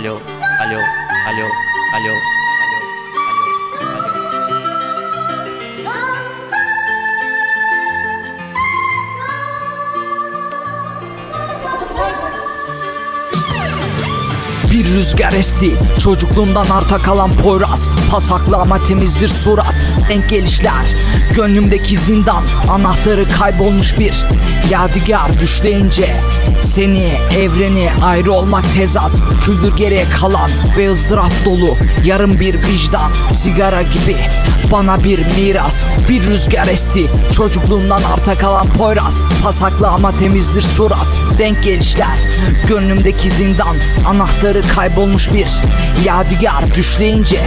alo, alo, alo, alo, Bir rüzgar esti. Çocukluğumdan arta kalan Poyraz Pasaklı ama temizdir surat. Denk gelişler Gönlümdeki zindan Anahtarı kaybolmuş bir Yadigar düşleyince Seni evreni ayrı olmak tezat. Küldür geriye kalan Ve ızdırap dolu Yarım bir vicdan Sigara gibi Bana bir miras Bir rüzgar esti. Çocukluğumdan arta kalan Poyraz Pasaklı ama temizdir surat. Denk gelişler Gönlümdeki zindan Anahtarı kaybolmuş bir Yadigar. Düşleyince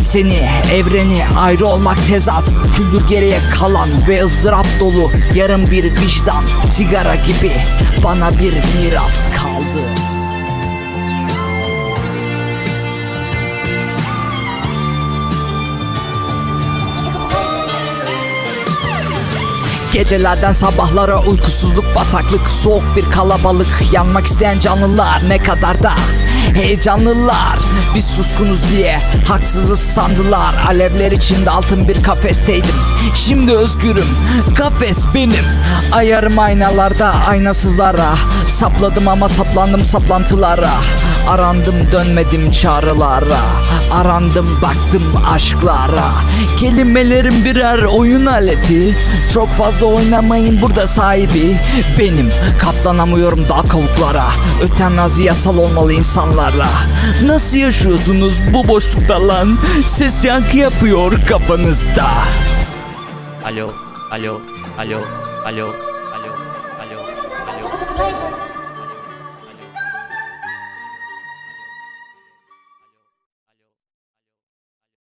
Seni evreni ayrı olmak tezat. Küldür geriye kalan ve ızdırap dolu Yarım bir vicdan. Sigara gibi Bana bir miras kaldı Gecelerden sabahlara uykusuzluk bataklık Soğuk bir kalabalık. Yanmak isteyen canlılar ne kadar da Heyecanlılar. Biz suskunuz diye haksızız sandılar. Alevler içinde altın bir kafesteydim. Şimdi özgürüm kafes benim. Ayarım aynalarda aynasızlara. Sapladım ama saplandım saplantılara. Arandım dönmedim çağrılara. Arandım baktım aşklara. Kelimelerim birer oyun aleti. Çok fazla oynamayın burada sahibi Benim. Katlanamıyorum daha kavuklara Ötenazi yasal olmalı insanlara Nasıl yaşıyorsunuz bu boşlukta lan? Ses yankı yapıyor kafanızda. Alo, alo, alo, alo, alo, alo, alo.